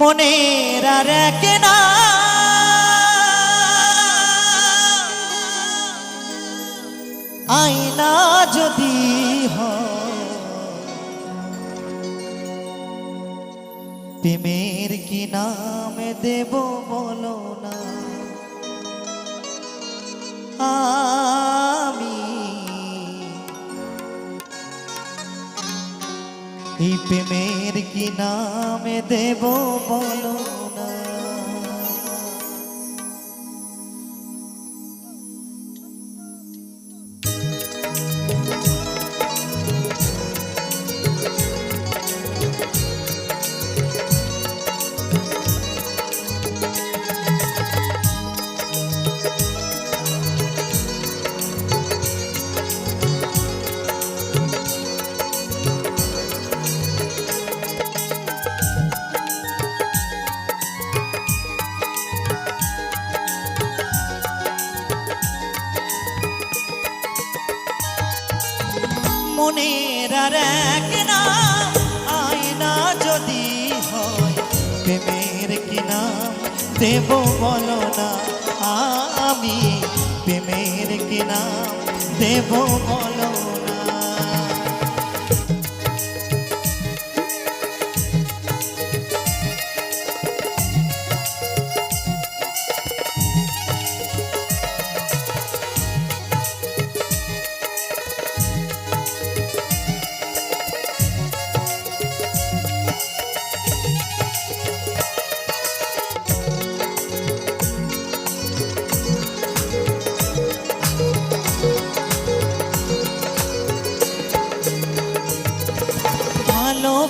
মনের আর না। আয়না যদি প্রেমের কি নাম দেব বলো না? আমি এই প্রেমের কি নামে দেব বলো? মনের আর এক না, আয়না যদি হয় প্রেমের কি নাম দেব বলো না, আমি প্রেমের কি নাম দেব বলো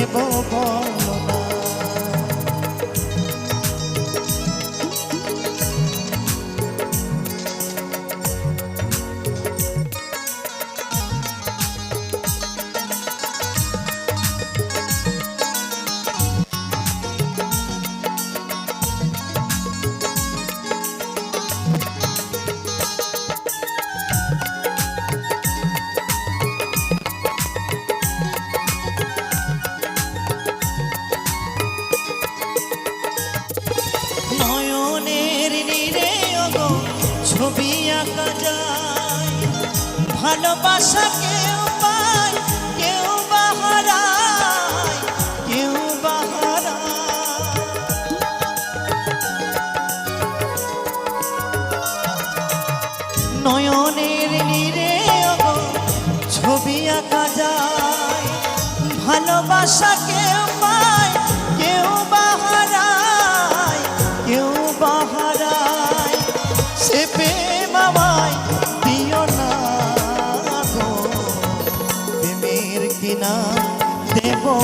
দেব ভালোবাসা কেউ পায় নয়নের নীরে ছবি আঁকা যায় ভালোবাসা কেউ পায়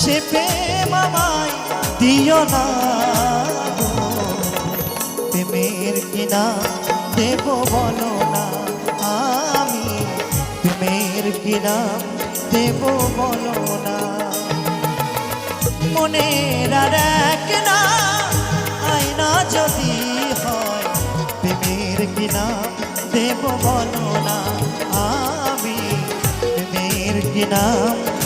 সে প্রেম আমায় দিও না। প্রেমের কিনা দেব বলো না আমি। প্রেমের কিনা দেব বলো না। মনের আর এক না, আয়না যদি হয়, প্রেমের কিনা দেব বলো না আমি। প্রেমের কিনা